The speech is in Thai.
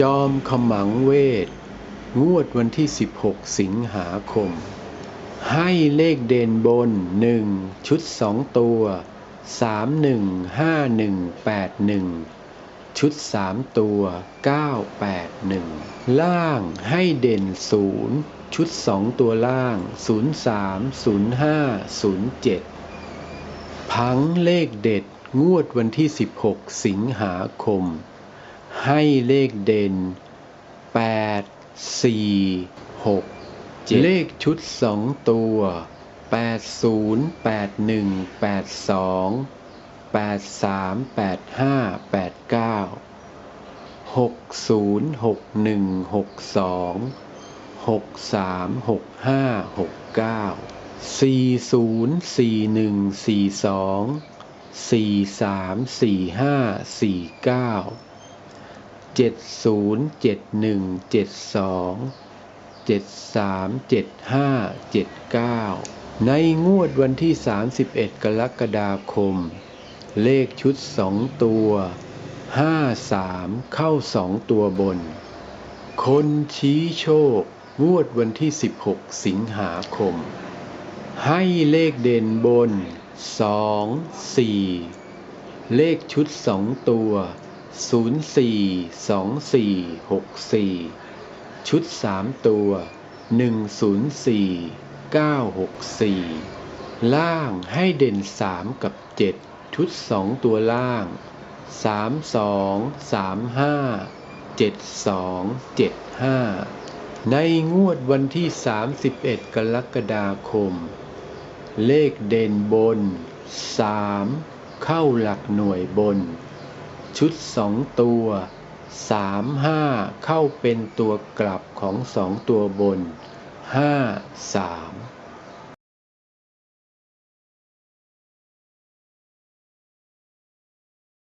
จอมขมังเวท งวดวันที่ 16 สิงหาคม ให้เลขเด่นบน 1 ชุด 2 ตัว 3 1 5 1 8 1 ชุด 3 ตัว 9 8 1 ล่างให้เด่น 0 ชุด 2 ตัวล่าง 0 3 0 5 0 7 พังเลขเด็ดงวดวันที่ 16 สิงหาคม ให้เลขเด่น 8 4 6 7เลขชุด 2 ตัว 80 81 82 83 85 89 60 61 62 63 65 69 40 41 42 43 45 49 เจ็ดศูนย์เจ็ดหนึ่งเจ็ดสองเจ็ดสามเจ็ดห้าเจ็ดเก้าในงวดวันที่ 31 กรกฎาคม เลขชุดสองตัว 53 เข้าสองตัวบน คนชี้โชค งวดวันที่ 16 สิงหาคม ให้เลขเด่นบน 2 4 เลขชุดสองตัว 0 4 2 4 6 4ชุด3ตัว1 0 4 9 6 4ล่างให้เด่น3กับ7ชุด2ตัวล่าง3 2 3 5 7 2 7 5ในงวดวันที่ 31 กรกฎาคม เลขเด่นบน 3 เข้าหลักหน่วยบน ชุดสองตัว3 5เข้าเป็นตัวกลับของสองตัวบน5 3